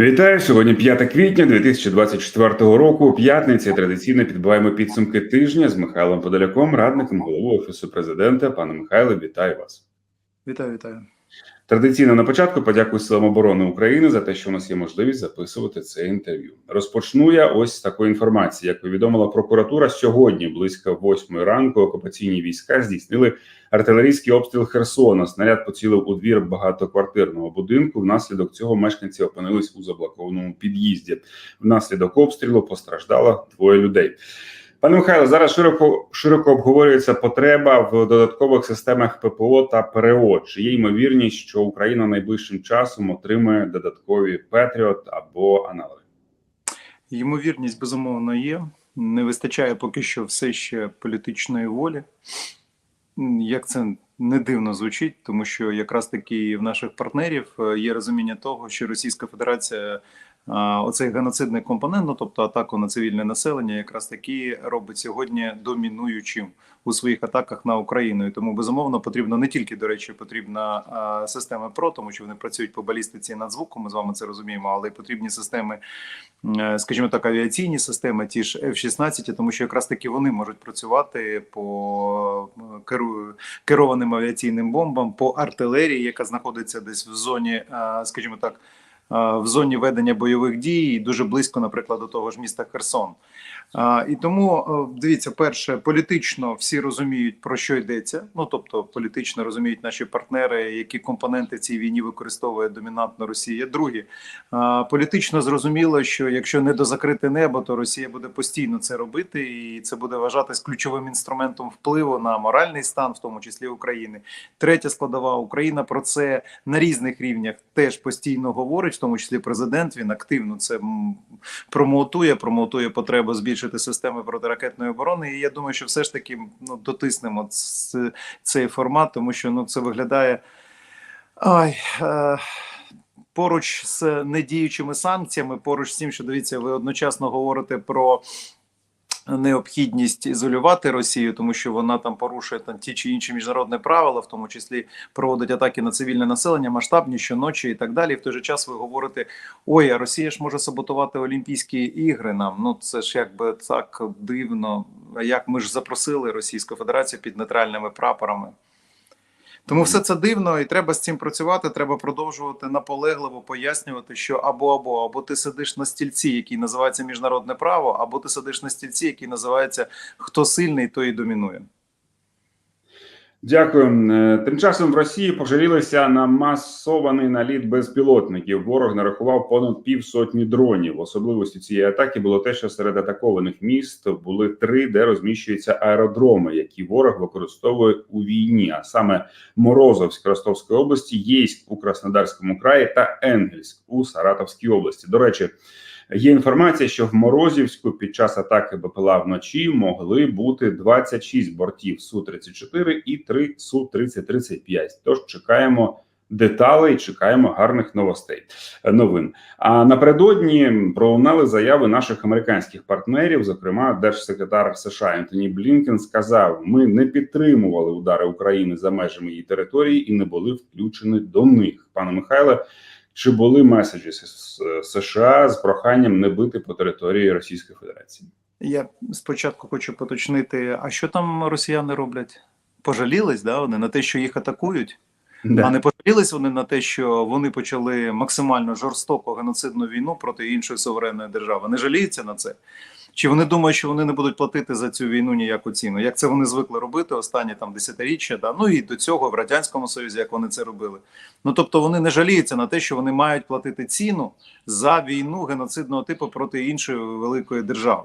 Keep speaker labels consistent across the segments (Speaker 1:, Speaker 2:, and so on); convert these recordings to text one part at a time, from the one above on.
Speaker 1: Вітаю сьогодні 5 квітня 2024 року. П'ятниця традиційно підбиваємо підсумки тижня з Михайлом Подоляком, радником голови офісу президента. Пане Михайле, вітаю вас.
Speaker 2: Вітаю, вітаю.
Speaker 1: Традиційно на початку подякую силам оборони України за те, що у нас є можливість записувати це інтерв'ю. Розпочну я ось такої інформації. Як повідомила прокуратура, сьогодні близько восьмої ранку окупаційні війська здійснили артилерійський обстріл Херсона. Снаряд поцілив у двір багатоквартирного будинку. Внаслідок цього мешканці опинились у заблокованому під'їзді. Внаслідок обстрілу постраждало двоє людей. Пане Михайло, зараз широко широко обговорюється потреба в додаткових системах ППО та ПРО. Чи є ймовірність, що Україна найближчим часом отримає додаткові Петріот або аналоги?
Speaker 2: Ймовірність безумовно є. Не вистачає поки що все ще політичної волі. Як це не дивно звучить, тому що якраз таки в наших партнерів е, є розуміння того, що Російська Федерація оцей геноцидний компонент, ну тобто атаку на цивільне населення, якраз таки робить сьогодні домінуючим у своїх атаках на Україну. І тому безумовно потрібно не тільки до речі, потрібна система ПРО, тому що вони працюють по балістиці і надзвуку. Ми з вами це розуміємо, але й потрібні системи, е, скажімо так, авіаційні системи, ті ж F-16, тому що якраз таки вони можуть працювати по керованим авіаційним бомбам, по артилерії, яка знаходиться десь в зоні, е, скажімо так. Е, В зоні ведення бойових дій дуже близько, наприклад, до того ж міста Херсон. І тому е, дивіться, перше, політично всі розуміють про що йдеться. Ну тобто, політично розуміють наші партнери, які компоненти цій війні використовує домінантна Росія. Друге, політично зрозуміло, що якщо не дозакрити небо, то Росія буде постійно це робити, і це буде вважатись ключовим інструментом впливу на моральний стан, в тому числі України. Третя складова Україна про це на різних рівнях теж постійно говорить, в тому числі президент. Він активно це промотує, промотує потребу збільшити системи протиракетної оборони. І я думаю, що все ж таки ну, дотиснемо цей формат, тому що ну це виглядає. Ай, е, поруч з недіючими санкціями, поруч з тим, що дивіться, ви одночасно говорите про необхідність ізолювати Росію, тому що вона там порушує там ті чи інші міжнародні правила, в тому числі проводить атаки на цивільне населення, масштабні щоночі і так далі. І в той же час ви говорите: ой, а Росія ж може саботувати Олімпійські ігри нам. Ну це ж якби так дивно. Як ми ж запросили Російську Федерацію під нейтральними прапорами? Тому все це дивно, і треба з цим працювати. Треба продовжувати наполегливо пояснювати, що або або або ти сидиш на стільці, який називається міжнародне право, або ти сидиш на стільці, який називається хто сильний, той і домінує.
Speaker 1: Дякую. Е, Тим часом в Росії пожалілися на масований наліт безпілотників. Ворог нарахував понад півсотні дронів. Особливостю цієї атаки було те, що серед атакованих міст були три, де розміщуються аеродроми, які ворог використовує у війні, а саме Морозовськ Ростовської області, Єйськ у Краснодарському краї та Енгельськ у Саратовській області. До речі. Є інформація, що в Морозівську під час атаки БПЛА вночі могли бути 26 бортів су 34 і 3 су 3035 Тож чекаємо деталей, чекаємо гарних новостей е, новин. А напередодні пролунали заяви наших американських партнерів. Зокрема, держсекретар США Ентоні Блінкен сказав: ми не підтримували удари України за межами її території і не були включені до них. Пане Михайле. Чи були меседжі з США з проханням не бити по території Російської Федерації?
Speaker 2: Я спочатку хочу поточнити: а що там росіяни роблять? Пожалілись, да, вони на те, що їх атакують? А не пожалілись вони на те, що вони почали максимально жорстоку геноцидну війну проти іншої суверенної держави. Не жаліються на це? Чи вони думають, що вони не будуть платити за цю війну ніяку ціну? Як це вони звикли робити останні там десятиріччя? Да? Ну і до цього в радянському союзі, як вони це робили? Ну тобто вони не жаліються на те, що вони мають платити ціну за війну геноцидного типу проти іншої великої держави.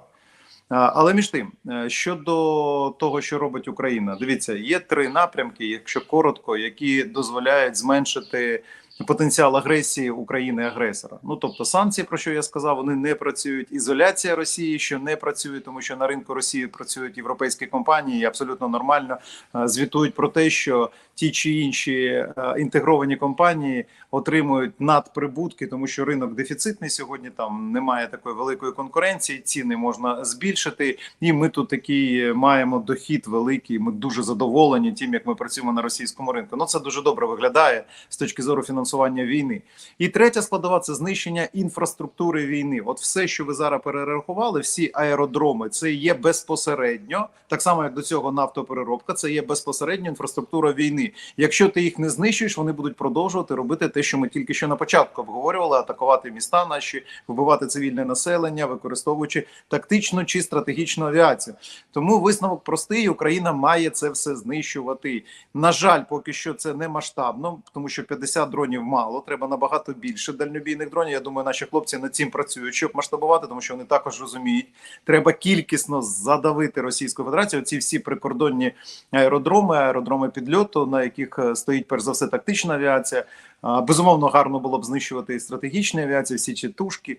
Speaker 2: Але між тим, е, щодо того, що робить Україна, дивіться, є три напрямки, якщо коротко, які дозволяють зменшити потенціал агресії України агресора. Ну тобто санкції, про що я сказав, вони не працюють. Ізоляція Росії, що не працює, тому що на ринку Росії працюють європейські компанії, і абсолютно нормально е, звітують про те, що ті чи інші е, інтегровані компанії отримують надприбутки, тому що ринок дефіцитний сьогодні. Там немає такої великої конкуренції, ціни можна збільшити. І ми тут такий маємо дохід великий. Ми дуже задоволені тим, як ми працюємо на російському ринку. Ну це дуже добре виглядає з точки зору фінансування фінансування війни. І третя складова це знищення інфраструктури війни. От все, що ви зараз перерахували, всі аеродроми, це є безпосередньо, так само як до цього нафтопереробка, це є безпосередньо інфраструктура війни. Якщо ти їх не знищуєш, вони будуть продовжувати робити те, що ми тільки що на початку обговорювали: атакувати міста наші, вбивати цивільне населення, використовуючи тактичну чи стратегічну авіацію. Тому висновок простий: Україна має це все знищувати. На жаль, поки що це не масштабно, тому що 50 дронів мало. Треба набагато більше дальнобійних дронів. Я думаю, наші хлопці над цим працюють, щоб масштабувати, тому що вони також розуміють, треба кількісно задавити Російську Федерацію. Ці всі прикордонні аеродроми, аеродроми підльоту, на яких е, стоїть перш за все тактична авіація. Безумовно, гарно було б знищувати і стратегічні авіації, всі ці тушки.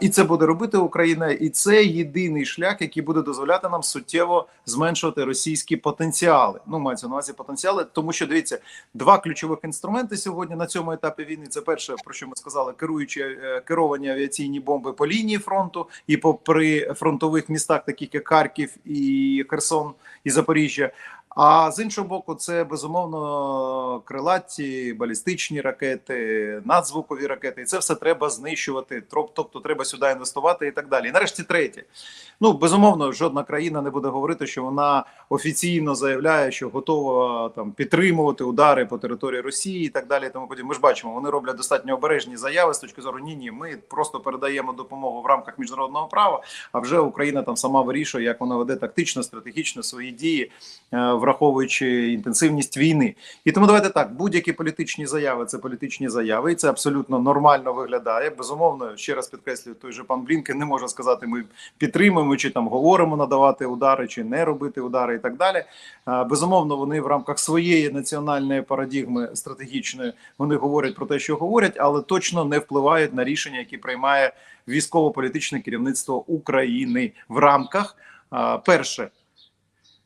Speaker 2: І це буде робити Україна, і це єдиний шлях, який буде дозволяти нам суттєво зменшувати російські потенціали. Ну, мається на увазі потенціали, тому що дивіться, два ключових інструменти сьогодні на цьому етапі війни. Це перше, про що ми сказали, керуючі е, керовані авіаційні бомби по лінії фронту і по фронтових містах, таких як Харків і Херсон і Запоріжжя. А з іншого боку, це безумовно крилаті, балістичні ракети, надзвукові ракети, і це все треба знищувати. Тобто треба сюди інвестувати і так далі. І нарешті третє. Ну безумовно, жодна країна не буде говорити, що вона офіційно заявляє, що готова там підтримувати удари по території Росії і так далі. Тому подібне. Ми ж бачимо, вони роблять достатньо обережні заяви з точки зору ні, ні. Ми просто передаємо допомогу в рамках міжнародного права. А вже Україна там сама вирішує, як вона веде тактично, стратегічно свої дії, е, враховуючи інтенсивність війни. І тому давайте так: будь-які політичні заяви це політичні заяви, і це абсолютно нормально виглядає. Безумовно, ще раз підкреслюю, той же пан Блінкен не може сказати, ми підтримуємо чи там говоримо надавати удари, чи не робити удари, і так далі. Безумовно, вони в рамках своєї національної парадігми стратегічної вони говорять про те, що говорять, але точно не впливають на рішення, які приймає військово-політичне керівництво України в рамках перше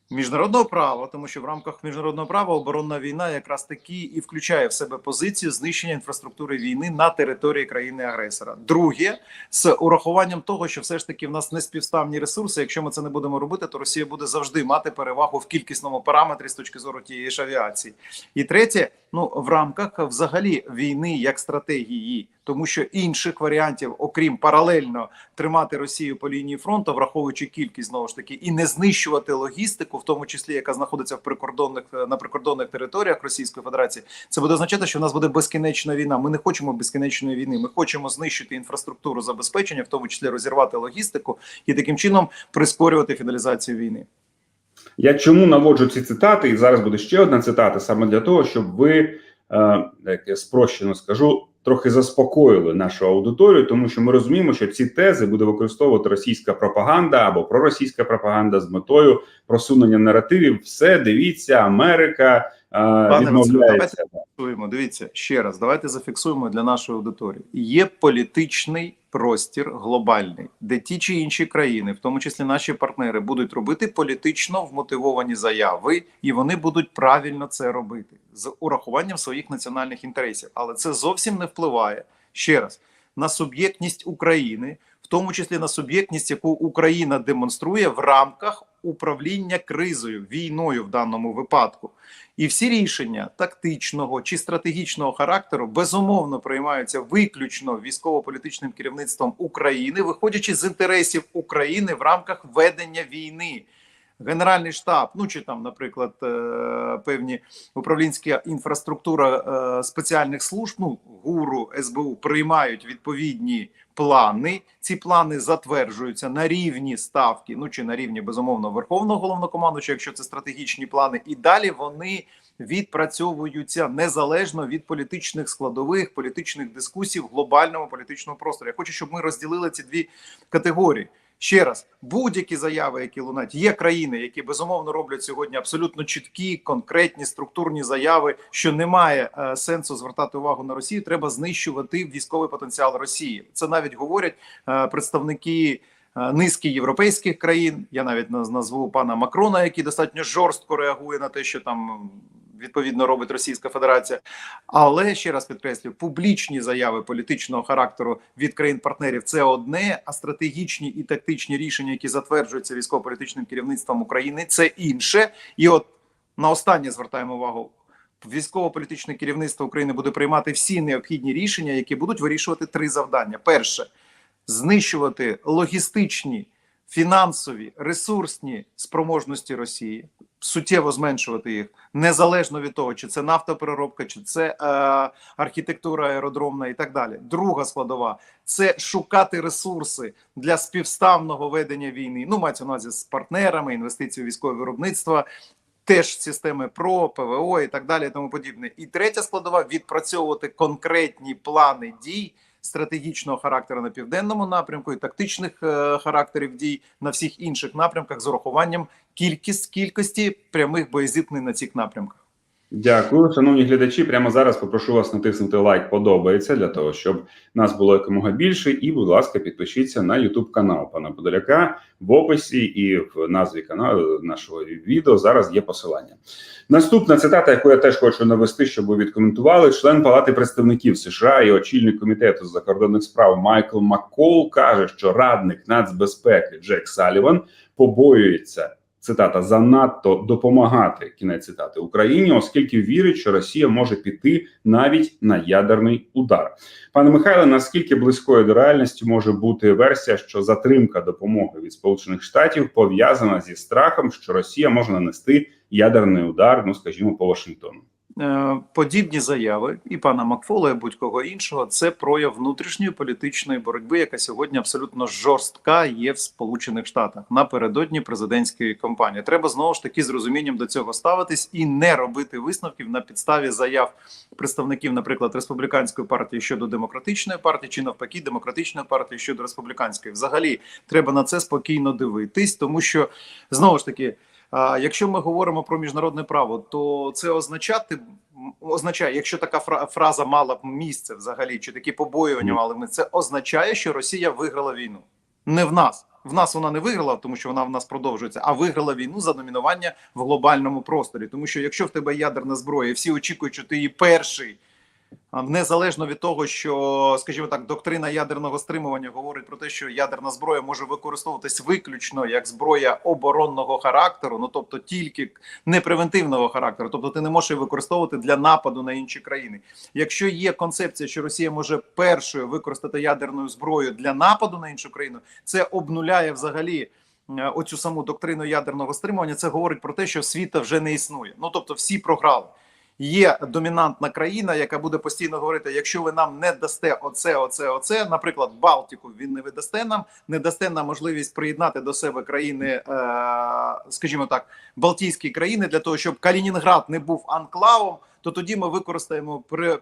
Speaker 2: міжнародного права, тому що в рамках міжнародного права оборонна війна якраз таки і включає в себе позицію знищення інфраструктури війни на території країни-агресора. Друге, з урахуванням того, що все ж таки в нас не співставні ресурси. Якщо ми це не будемо робити, то Росія буде завжди мати перевагу в кількісному параметрі з точки зору тієї ж авіації. І третє, ну в рамках взагалі війни як стратегії, тому що інших варіантів, окрім паралельно тримати Росію по лінії фронту, враховуючи кількість знову ж таки, і не знищувати логістику, в тому числі яка знаходиться в прикордонних на прикордонних територіях Російської Федерації, це буде означати, що в нас буде безкінечна війна. Ми не хочемо безкінечної війни. Ми хочемо знищити інфраструктуру забезпечення, в тому числі розірвати логістику і таким чином прискорювати фіналізацію війни.
Speaker 1: Я чому наводжу ці цитати, і зараз буде ще одна цитата, саме для того, щоб ви, е, як я спрощено скажу, трохи заспокоїли нашу аудиторію, тому що ми розуміємо, що ці тези буде використовувати російська пропаганда або проросійська пропаганда з метою просунення наративів. Все дивіться, Америка е, відмовляється.
Speaker 2: Зафіксуємо. Дивіться ще раз. Давайте зафіксуємо для нашої аудиторії. Є політичний простір глобальний, де ті чи інші країни, в тому числі наші партнери, будуть робити політично вмотивовані заяви, і вони будуть правильно це робити з урахуванням своїх національних інтересів. Але це зовсім не впливає ще раз на суб'єктність України, в тому числі на суб'єктність, яку Україна демонструє в рамках управління кризою, війною в даному випадку. І всі рішення тактичного чи стратегічного характеру безумовно приймаються виключно військово-політичним керівництвом України, виходячи з інтересів України в рамках ведення війни. Генеральний штаб, ну чи там, наприклад, е, певні управлінська інфраструктура е, спеціальних служб, ну гуру СБУ приймають відповідні плани. Ці плани затверджуються на рівні ставки, ну чи на рівні безумовно верховного головнокомандуюча, якщо це стратегічні плани, і далі вони відпрацьовуються незалежно від політичних складових, політичних дискусій в глобальному політичному просторі. Я хочу, щоб ми розділили ці дві категорії. Ще раз, будь-які заяви, які лунають, є країни, які безумовно роблять сьогодні абсолютно чіткі, конкретні структурні заяви, що немає е, сенсу звертати увагу на Росію. Треба знищувати військовий потенціал Росії. Це навіть говорять е, представники. е, Низки європейських країн, я навіть назву пана Макрона, який достатньо жорстко реагує на те, що там відповідно робить Російська Федерація. Але ще раз підкреслюю, публічні заяви політичного характеру від країн-партнерів це одне, а стратегічні і тактичні рішення, які затверджуються військово-політичним керівництвом України, це інше. І от на останнє звертаємо увагу. військово-політичне керівництво України буде приймати всі необхідні рішення, які будуть вирішувати три завдання: перше знищувати логістичні, фінансові, ресурсні спроможності Росії, суттєво зменшувати їх незалежно від того, чи це нафтопереробка, чи це е, архітектура аеродромна і так далі. Друга складова це шукати ресурси для співставного ведення війни. Ну, мається на увазі з партнерами, інвестиції у військове виробництво. Теж системи ПРО, ПВО і так далі, і тому подібне. І третя складова відпрацьовувати конкретні плани дій стратегічного характеру на південному напрямку і тактичних е, характерів дій на всіх інших напрямках з урахуванням кількість кількості прямих боєзіткнень на цих напрямках.
Speaker 1: Дякую, шановні глядачі. Прямо зараз попрошу вас натиснути лайк подобається для того, щоб нас було якомога більше. І, будь ласка, підпишіться на YouTube канал пана Подоляка. В описі і в назві каналу нашого відео зараз є посилання. Наступна цитата, яку я теж хочу навести, щоб ви відкоментували. Член Палати представників США і очільник комітету з закордонних справ Майкл Маккол каже, що радник нацбезпеки Джек Саліван побоюється. Цитата занадто допомагати кінець цитати Україні, оскільки вірить, що Росія може піти навіть на ядерний удар. Пане Михайле, наскільки близькою до реальності може бути версія, що затримка допомоги від Сполучених Штатів пов'язана зі страхом, що Росія може нанести ядерний удар, ну скажімо, по Вашингтону?
Speaker 2: Е, Подібні заяви і пана Макфола, і будь-кого іншого, це прояв внутрішньої політичної боротьби, яка сьогодні абсолютно жорстка є в Сполучених Штатах напередодні президентської кампанії. Треба знову ж таки з розумінням до цього ставитись і не робити висновків на підставі заяв представників, наприклад, республіканської партії щодо демократичної партії, чи навпаки, демократичної партії щодо республіканської. Взагалі треба на це спокійно дивитись, тому що знову ж таки. Якщо ми говоримо про міжнародне право, то це означати означає, якщо така фра- фраза мала б місце взагалі, чи такі побоювання мали б, це означає, що Росія виграла війну. Не в нас. В нас вона не виграла, тому що вона в нас продовжується, а виграла війну за домінування в глобальному просторі. Тому що якщо в тебе ядерна зброя, і всі очікують, що ти її перший. Незалежно від того, що, скажімо так, доктрина ядерного стримування говорить про те, що ядерна зброя може використовуватись виключно як зброя оборонного характеру, ну тобто тільки не превентивного характеру, тобто ти не можеш її використовувати для нападу на інші країни. Якщо є концепція, що Росія може першою використати ядерну зброю для нападу на іншу країну, це обнуляє взагалі. е, Оцю саму доктрину ядерного стримування це говорить про те, що світа вже не існує. Ну тобто, всі програли є домінантна країна, яка буде постійно говорити: якщо ви нам не дасте оце, оце, оце, наприклад, Балтику, він не видасте нам, не дасте нам можливість приєднати до себе країни, е, скажімо так, Балтійські країни для того, щоб Калінінград не був анклавом, то тоді ми використаємо при,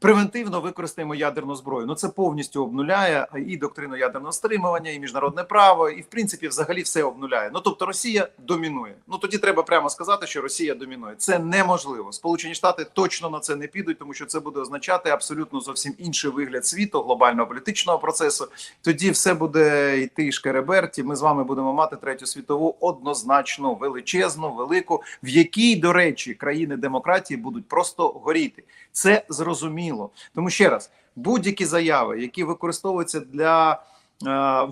Speaker 2: превентивно використаємо ядерну зброю. Ну це повністю обнуляє і доктрину ядерного стримування, і міжнародне право, і в принципі, взагалі, все обнуляє. Ну тобто, Росія домінує. Ну тоді треба прямо сказати, що Росія домінує. Це неможливо. Сполучені Штати точно на це не підуть, тому що це буде означати абсолютно зовсім інший вигляд світу, глобального політичного процесу. Тоді все буде йти шкереберті. Ми з вами будемо мати третю світову однозначно величезну, велику, в якій, до речі, країни демократії будуть просто горіти. Це зрозуміло. Тому ще раз, будь-які заяви, які використовуються для е,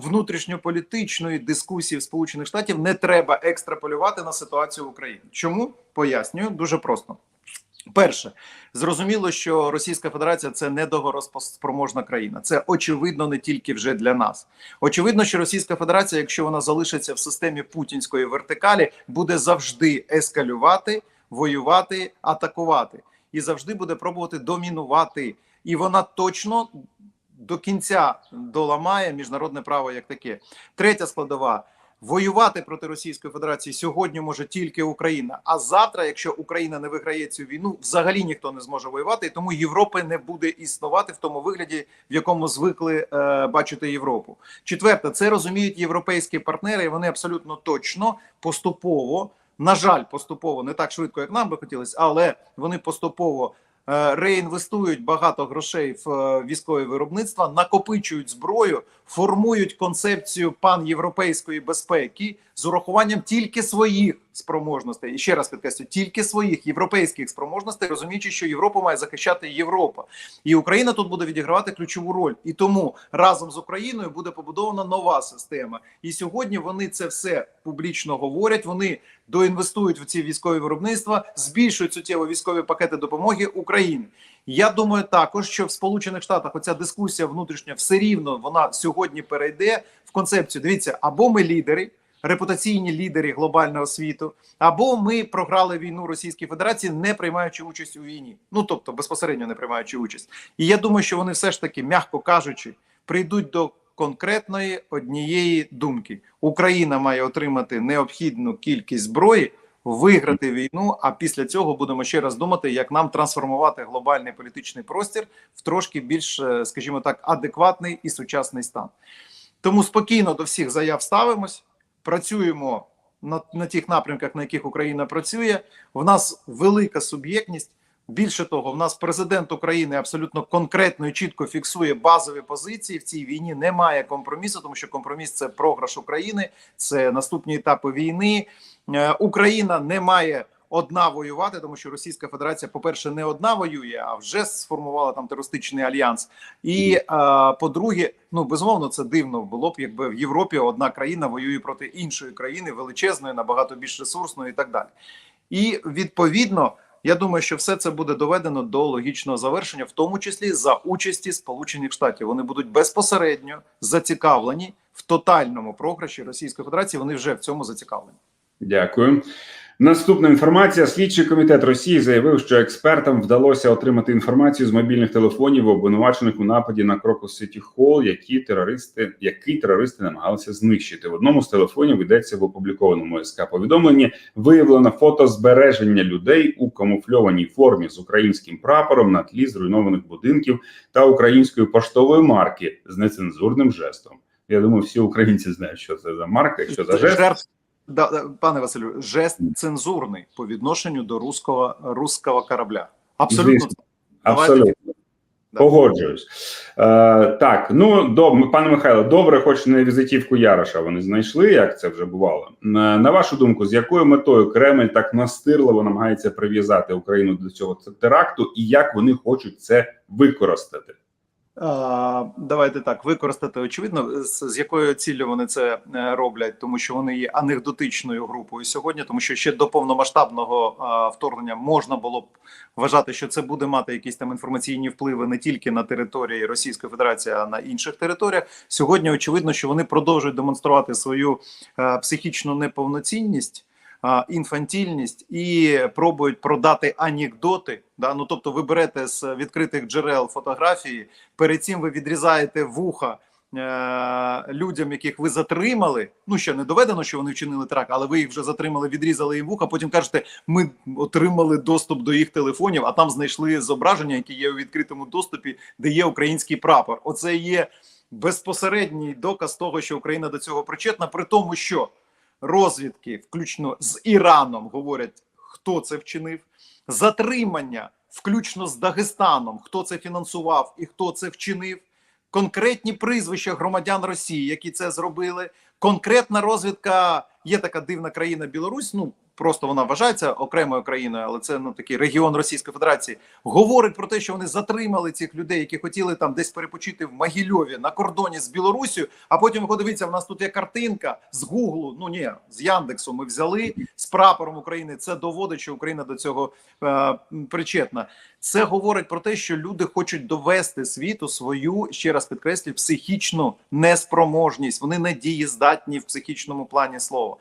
Speaker 2: внутрішньополітичної дискусії в Сполучених Штатів, не треба екстраполювати на ситуацію в Україні. Чому пояснюю дуже просто. Перше, зрозуміло, що Російська Федерація це недогороспроможна країна. Це очевидно не тільки вже для нас. Очевидно, що Російська Федерація, якщо вона залишиться в системі путінської вертикалі, буде завжди ескалювати, воювати, атакувати і завжди буде пробувати домінувати. І вона точно до кінця доламає міжнародне право як таке. Третя складова. Воювати проти Російської Федерації сьогодні може тільки Україна. А завтра, якщо Україна не виграє цю війну, взагалі ніхто не зможе воювати, і тому Європи не буде існувати в тому вигляді, в якому звикли е, бачити Європу. Четверте, це розуміють європейські партнери. і Вони абсолютно точно поступово, на жаль, поступово не так швидко, як нам би хотілося, але вони поступово. е, Реінвестують багато грошей в е, військове виробництво, накопичують зброю, формують концепцію панєвропейської безпеки з урахуванням тільки своїх спроможностей, і ще раз підкреслю, тільки своїх європейських спроможностей, розуміючи, що Європу має захищати Європа, і Україна тут буде відігравати ключову роль. І тому разом з Україною буде побудована нова система. І сьогодні вони це все публічно говорять. Вони доінвестують в ці військові виробництва, збільшують суттєво військові пакети допомоги Україні. Я думаю, також що в Сполучених Штатах оця дискусія внутрішня все рівно вона сьогодні перейде в концепцію. Дивіться, або ми лідери, репутаційні лідери глобального світу, або ми програли війну Російській Федерації, не приймаючи участь у війні. Ну тобто безпосередньо не приймаючи участь. І я думаю, що вони все ж таки, м'яко кажучи, прийдуть до конкретної однієї думки: Україна має отримати необхідну кількість зброї. Виграти війну, а після цього будемо ще раз думати, як нам трансформувати глобальний політичний простір в трошки більш, е, скажімо так, адекватний і сучасний стан. Тому спокійно до всіх заяв ставимось, працюємо на, на тих напрямках, на яких Україна працює. В нас велика суб'єктність. Більше того, в нас президент України абсолютно конкретно і чітко фіксує базові позиції в цій війні. Немає компромісу, тому що компроміс це програш України, це наступні етапи війни. Е, Україна не має одна воювати, тому що Російська Федерація, по-перше, не одна воює, а вже сформувала там терористичний альянс. І е, по-друге, ну безумовно, це дивно було б, якби в Європі одна країна воює проти іншої країни, величезної, набагато більш ресурсної і так далі. І відповідно. Я думаю, що все це буде доведено до логічного завершення, в тому числі за участі Сполучених Штатів. Вони будуть безпосередньо зацікавлені в тотальному програші Російської Федерації. Вони вже в цьому зацікавлені.
Speaker 1: Дякую. Наступна інформація. Слідчий комітет Росії заявив, що експертам вдалося отримати інформацію з мобільних телефонів обвинувачених у нападі на Крокус Сіті Холл, які терористи, який терористи намагалися знищити. В одному з телефонів йдеться в опублікованому СК повідомленні. Виявлено фото збереження людей у камуфльованій формі з українським прапором на тлі зруйнованих будинків та української поштової марки з нецензурним жестом. Я думаю, всі українці знають, що це за марка що за жест.
Speaker 2: Да, пане Василю, жест цензурний по відношенню до руського, руського корабля. Абсолютно.
Speaker 1: Звісно. Абсолютно.
Speaker 2: Да.
Speaker 1: Погоджуюсь. Е, так, ну доб, пане Михайло, добре, хоч не візитівку Яроша вони знайшли, як це вже бувало. На, на вашу думку, з якою метою Кремль так настирливо намагається прив'язати Україну до цього теракту, і як вони хочуть це використати?
Speaker 2: Давайте так використати очевидно, з, якою ціллю вони це е, роблять, тому що вони є анекдотичною групою сьогодні, тому що ще до повномасштабного вторгнення можна було б вважати, що це буде мати якісь там інформаційні впливи не тільки на території Російської Федерації, а на інших територіях. Сьогодні очевидно, що вони продовжують демонструвати свою е, психічну неповноцінність. Інфантільність і пробують продати анекдоти. Да? Ну тобто, ви берете з відкритих джерел фотографії, перед цим ви відрізаєте вуха е- людям, яких ви затримали. Ну ще не доведено, що вони вчинили теракт, але ви їх вже затримали, відрізали їм вуха. Потім кажете, ми отримали доступ до їх телефонів, а там знайшли зображення, які є у відкритому доступі, де є український прапор. Оце є безпосередній доказ того, що Україна до цього причетна, при тому, що розвідки, включно з Іраном, говорять, хто це вчинив, затримання, включно з Дагестаном, хто це фінансував і хто це вчинив. Конкретні прізвища громадян Росії, які це зробили. Конкретна розвідка є така дивна країна Білорусь. Ну просто вона вважається окремою країною, але це ну такий регіон Російської Федерації. Говорить про те, що вони затримали цих людей, які хотіли там десь перепочити в Могильові на кордоні з Білорусію. А потім дивіться, в нас тут є картинка з Гуглу. Ну ні, з Яндексу. Ми взяли з прапором України. Це доводить, що Україна до цього е, причетна. Це говорить про те, що люди хочуть довести світу свою ще раз підкреслюю, психічну неспроможність. Вони не дієздатні в психічному плані слова.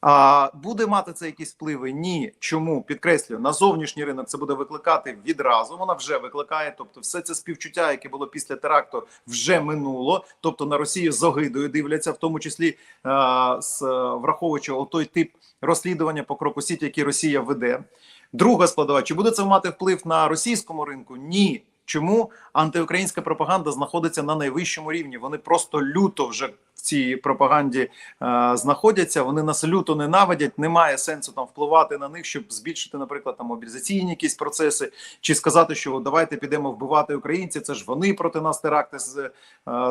Speaker 2: А буде мати це якісь впливи? Ні. Чому підкреслюю на зовнішній ринок це буде викликати відразу. Вона вже викликає. Тобто, все це співчуття, яке було після теракту, вже минуло. Тобто на Росію з огидою дивляться, в тому числі а, з враховуючи той тип розслідування по кроку сіті, який Росія веде. Друга складова, чи буде це мати вплив на російському ринку? Ні. Чому антиукраїнська пропаганда знаходиться на найвищому рівні? Вони просто люто вже в цій пропаганді е, знаходяться. Вони нас люто ненавидять. Немає сенсу там впливати на них, щоб збільшити, наприклад, там мобілізаційні якісь процеси, чи сказати, що давайте підемо вбивати українців. Це ж вони проти нас теракти з, е,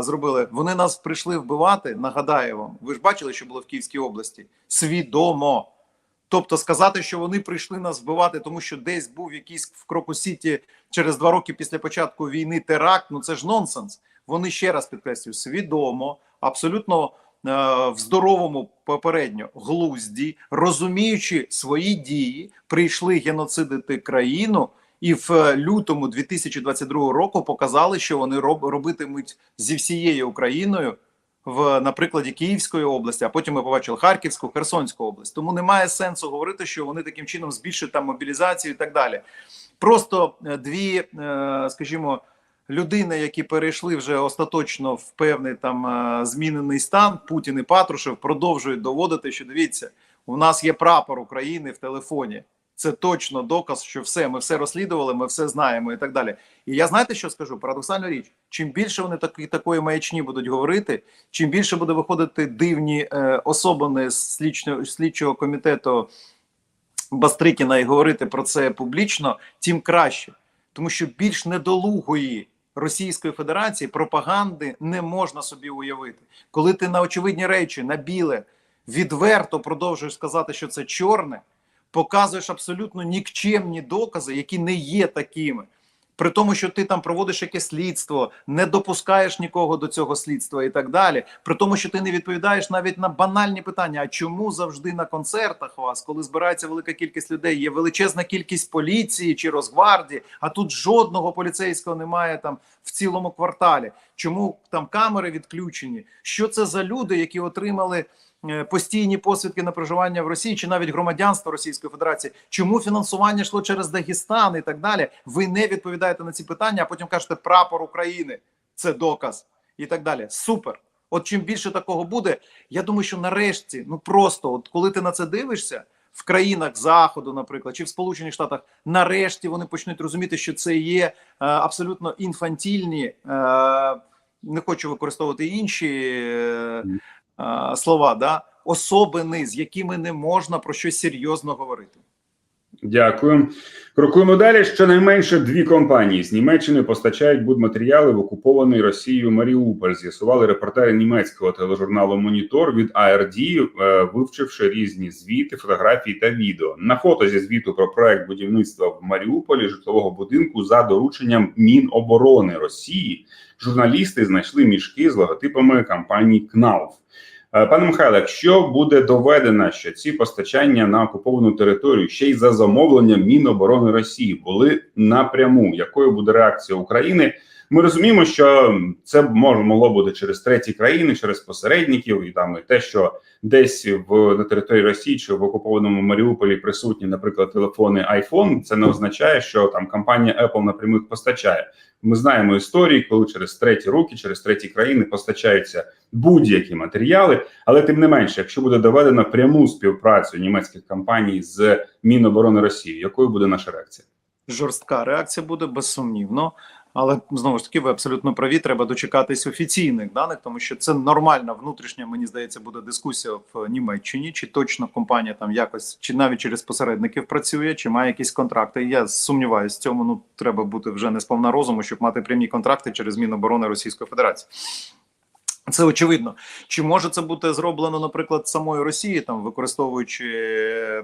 Speaker 2: зробили. Вони нас прийшли вбивати. Нагадаю вам, ви ж бачили, що було в Київській області свідомо. Тобто сказати, що вони прийшли нас вбивати, тому що десь був якийсь в Крокус-Сіті через два роки після початку війни теракт. Ну це ж нонсенс. Вони ще раз підкреслюю, свідомо, абсолютно е, в здоровому попередньо глузді, розуміючи свої дії, прийшли геноцидити країну. І в е, лютому 2022 року показали, що вони роб, робитимуть зі всією Україною в на прикладі Київської області, а потім ми побачили Харківську, Херсонську область. Тому немає сенсу говорити, що вони таким чином збільшують там мобілізацію і так далі. Просто е, дві, е, скажімо, людини, які перейшли вже остаточно в певний там е, змінений стан, Путін і Патрушев продовжують доводити, що дивіться, у нас є прапор України в телефоні. Це точно доказ, що все, ми все розслідували, ми все знаємо і так далі. І я знаєте, що скажу? Парадоксальна річ: чим більше вони такі такої маячні будуть говорити, чим більше буде виходити дивні е, особини з слідчого, слідчого комітету Бастрикіна і говорити про це публічно, тим краще, тому що більш недолугої Російської Федерації пропаганди не можна собі уявити, коли ти на очевидні речі, на біле відверто продовжуєш сказати, що це чорне показуєш абсолютно нікчемні докази, які не є такими. При тому, що ти там проводиш якесь слідство, не допускаєш нікого до цього слідства і так далі. При тому, що ти не відповідаєш навіть на банальні питання: а чому завжди на концертах у вас, коли збирається велика кількість людей, є величезна кількість поліції чи Росгвардії, а тут жодного поліцейського немає там в цілому кварталі. Чому там камери відключені? Що це за люди, які отримали? Е, Постійні посвідки на проживання в Росії чи навіть громадянство Російської Федерації, чому фінансування йшло через Дагестан і так далі? Ви не відповідаєте на ці питання, а потім кажете прапор України. Це доказ і так далі. Супер. От чим більше такого буде, я думаю, що нарешті, ну просто, от коли ти на це дивишся в країнах Заходу, наприклад, чи в Сполучених Штатах, нарешті вони почнуть розуміти, що це є е, абсолютно інфантільні, е, не хочу використовувати інші е, е, слова, да, особини, з якими не можна про щось серйозно говорити.
Speaker 1: Дякую. Крокуємо далі. Щонайменше дві компанії з Німеччини постачають будматеріали в окупований Росією Маріуполь. З'ясували репортери німецького тележурналу Монітор від ARD, е, вивчивши різні звіти, фотографії та відео. На фото зі звіту про проект будівництва в Маріуполі житлового будинку за дорученням Міноборони Росії. Журналісти знайшли мішки з логотипами компанії КНАУФ. Е, Пане Михайле, якщо буде доведено, що ці постачання на окуповану територію ще й за замовленням Міноборони Росії були напряму, якою буде реакція України? Ми розуміємо, що це могло бути через треті країни, через посередників, і там і те, що десь в на території Росії чи в окупованому Маріуполі присутні, наприклад, телефони iPhone, Це не означає, що там компанія Apple напряму їх постачає. Ми знаємо історії, коли через треті руки, через треті країни постачаються будь-які матеріали, але тим не менше, якщо буде доведено пряму співпрацю німецьких компаній з Міноборони Росії, якою буде наша реакція?
Speaker 2: Жорстка реакція буде безсумнівно. Але знову ж таки, ви абсолютно праві. Треба дочекатись офіційних даних, тому що це нормальна внутрішня, мені здається, буде дискусія в Німеччині, чи точно компанія там якось, чи навіть через посередників працює, чи має якісь контракти. Я сумніваюся в цьому. Ну треба бути вже не сповна розуму, щоб мати прямі контракти через Міноборони Російської Федерації. Це очевидно. Чи може це бути зроблено, наприклад, самою Росією, там використовуючи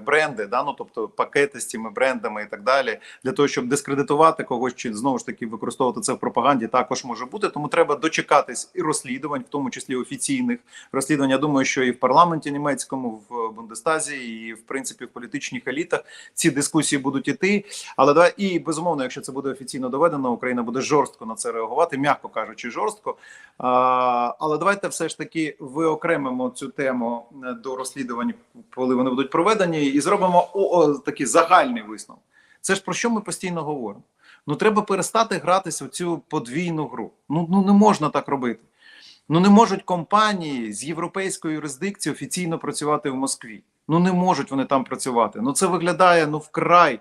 Speaker 2: бренди, да, ну тобто пакети з цими брендами і так далі, для того, щоб дискредитувати когось, чи знову ж таки використовувати це в пропаганді, також може бути. Тому треба дочекатись і розслідувань, в тому числі офіційних розслідувань. Я думаю, що і в парламенті німецькому, в Бундестазі, і в принципі в політичних елітах ці дискусії будуть іти. Але давай і безумовно, якщо це буде офіційно доведено, Україна буде жорстко на це реагувати, м'яко кажучи, жорстко. А, але давайте все ж таки виокремимо цю тему е, до розслідувань, коли вони будуть проведені, і зробимо о, о, такий загальний висновок. Це ж про що ми постійно говоримо? Ну треба перестати гратися в цю подвійну гру. Ну, ну не можна так робити. Ну не можуть компанії з європейською юрисдикцією офіційно працювати в Москві. Ну не можуть вони там працювати. Ну це виглядає ну вкрай,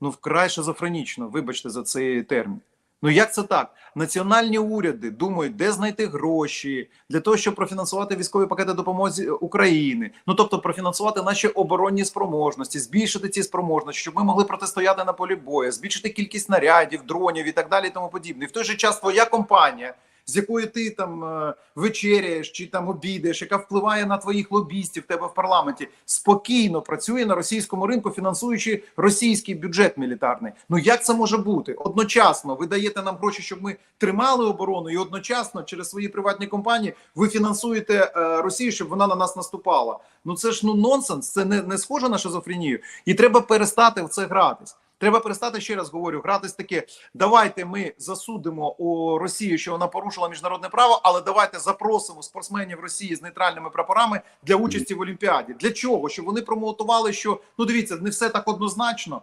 Speaker 2: ну вкрай шизофренічно. Вибачте за цей термін. Ну як це так? Національні уряди думають, де знайти гроші для того, щоб профінансувати військові пакети допомоги України. Ну тобто профінансувати наші оборонні спроможності, збільшити ці спроможності, щоб ми могли протистояти на полі бою, збільшити кількість нарядів, дронів і так далі, і тому подібне. І в той же час твоя компанія з якою ти там е, вечеряєш чи там обідаєш, яка впливає на твоїх лобістів тебе в парламенті, спокійно працює на російському ринку, фінансуючи російський бюджет мілітарний. Ну як це може бути? Одночасно ви даєте нам гроші, щоб ми тримали оборону, і одночасно через свої приватні компанії ви фінансуєте е, Росію, щоб вона на нас наступала. Ну це ж ну нонсенс, це не, не схоже на шизофренію, і треба перестати в це гратись. Треба перестати ще раз говорю, гратись таке. Давайте ми засудимо у Росію, що вона порушила міжнародне право, але давайте запросимо спортсменів Росії з нейтральними прапорами для участі в Олімпіаді. Для чого? Щоб вони промотували, що ну дивіться, не все так однозначно.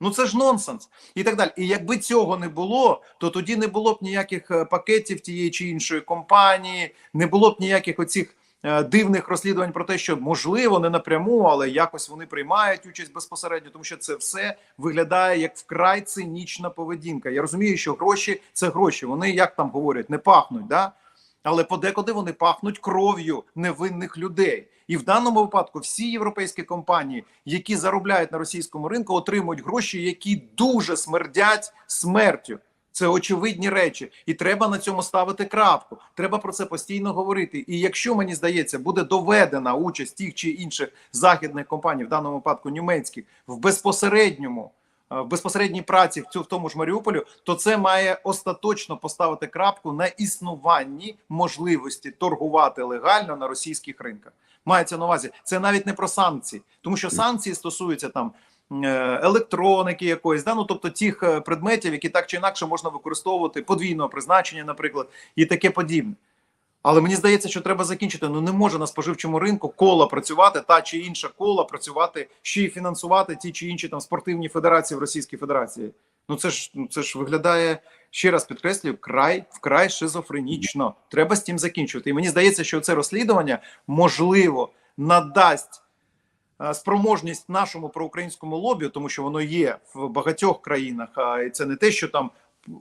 Speaker 2: Ну це ж нонсенс і так далі. І якби цього не було, то тоді не було б ніяких е, пакетів тієї чи іншої компанії, не було б ніяких оцих дивних розслідувань про те, що можливо не напряму, але якось вони приймають участь безпосередньо, тому що це все виглядає як вкрай цинічна поведінка. Я розумію, що гроші це гроші. Вони як там говорять, не пахнуть, да? але подекуди вони пахнуть кров'ю невинних людей. І в даному випадку всі європейські компанії, які заробляють на російському ринку, отримують гроші, які дуже смердять смертю. Це очевидні речі, і треба на цьому ставити крапку. Треба про це постійно говорити. І якщо мені здається, буде доведена участь тих чи інших західних компаній, в даному випадку німецьких, в безпосередньому е, в безпосередній праці в цю в тому ж Маріуполю, то це має остаточно поставити крапку на існуванні можливості торгувати легально на російських ринках. Мається на увазі, це навіть не про санкції, тому що санкції стосуються там е, електроніки якоїсь, да? ну, тобто тих е, предметів, які так чи інакше можна використовувати подвійного призначення, наприклад, і таке подібне. Але мені здається, що треба закінчити. Ну не може на споживчому ринку кола працювати, та чи інша кола працювати, ще й фінансувати ті чи інші там спортивні федерації в Російській Федерації. Ну це ж ну це ж виглядає ще раз підкреслюю, край вкрай шизофренічно. Треба з тим закінчувати. І мені здається, що це розслідування можливо надасть спроможність нашому проукраїнському лобі, тому що воно є в багатьох країнах. І це не те, що там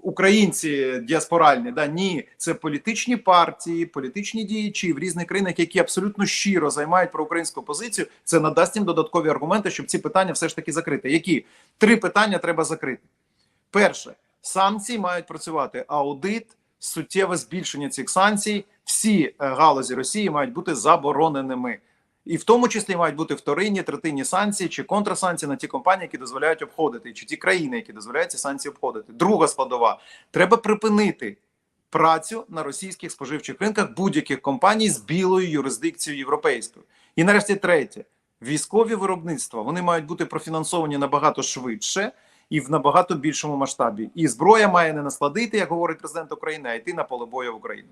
Speaker 2: українці діаспоральні, да ні, це політичні партії, політичні діячі в різних країнах, які абсолютно щиро займають проукраїнську позицію. Це надасть їм додаткові аргументи, щоб ці питання все ж таки закрити. Які три питання треба закрити? Перше, санкції мають працювати. Аудит, суттєве збільшення цих санкцій. Всі е, галузі Росії мають бути забороненими. І в тому числі мають бути вторинні, третинні санкції чи контрсанкції на ті компанії, які дозволяють обходити, чи ті країни, які дозволяють ці санкції обходити. Друга складова треба припинити працю на російських споживчих ринках будь-яких компаній з білою юрисдикцією європейською. І нарешті третє: військові виробництва вони мають бути профінансовані набагато швидше і в набагато більшому масштабі. І зброя має не насладити, як говорить президент України, а йти на поле бою в Україну.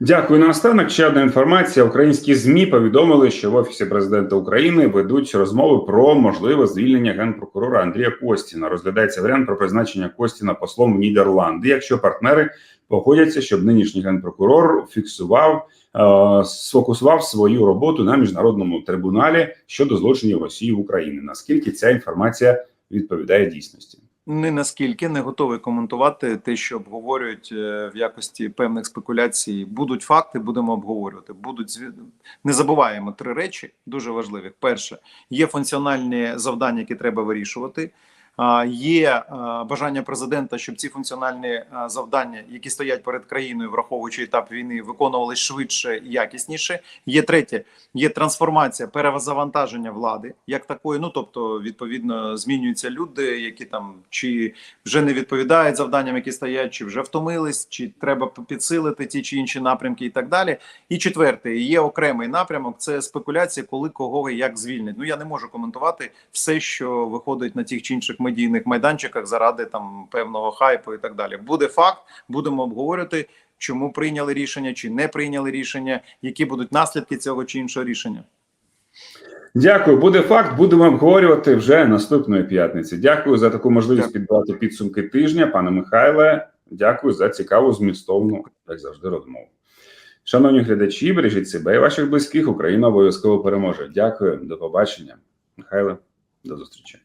Speaker 1: Дякую. Наостанок ще одна інформація. Українські змі повідомили, що в офісі президента України ведуть розмови про можливе звільнення генпрокурора Андрія Костіна. Розглядається варіант про призначення Костіна послом в Нідерланди, якщо партнери погодяться, щоб нинішній генпрокурор фіксував е, сфокусував свою роботу на міжнародному трибуналі щодо злочинів Росії в Україні. Наскільки ця інформація відповідає дійсності?
Speaker 2: Не наскільки не готовий коментувати те, що обговорюють е, в якості певних спекуляцій. Будуть факти, будемо обговорювати. Будуть не забуваємо три речі дуже важливі. Перше, є функціональні завдання, які треба вирішувати. Є бажання президента, щоб ці функціональні завдання, які стоять перед країною, враховуючи етап війни, виконувались швидше і якісніше. Є третє, є трансформація, перезавантаження влади як такої. Ну тобто, відповідно, змінюються люди, які там чи вже не відповідають завданням, які стоять, чи вже втомились, чи треба підсилити ті чи інші напрямки, і так далі. І четверте, є окремий напрямок. Це спекуляція, коли кого і як звільнять. Ну я не можу коментувати все, що виходить на тих чи інших медійних майданчиках заради там певного хайпу і так далі. Буде факт, будемо обговорювати. Чому прийняли рішення, чи не прийняли рішення, які будуть наслідки цього чи іншого рішення?
Speaker 1: Дякую. Буде факт. Будемо обговорювати вже наступної п'ятниці. Дякую за таку можливість підбивати підсумки тижня, пане Михайле. Дякую за цікаву змістовну, як завжди, розмову. Шановні глядачі, бережіть себе і ваших близьких. Україна обов'язково переможе. Дякую, до побачення. Михайле, до зустрічі.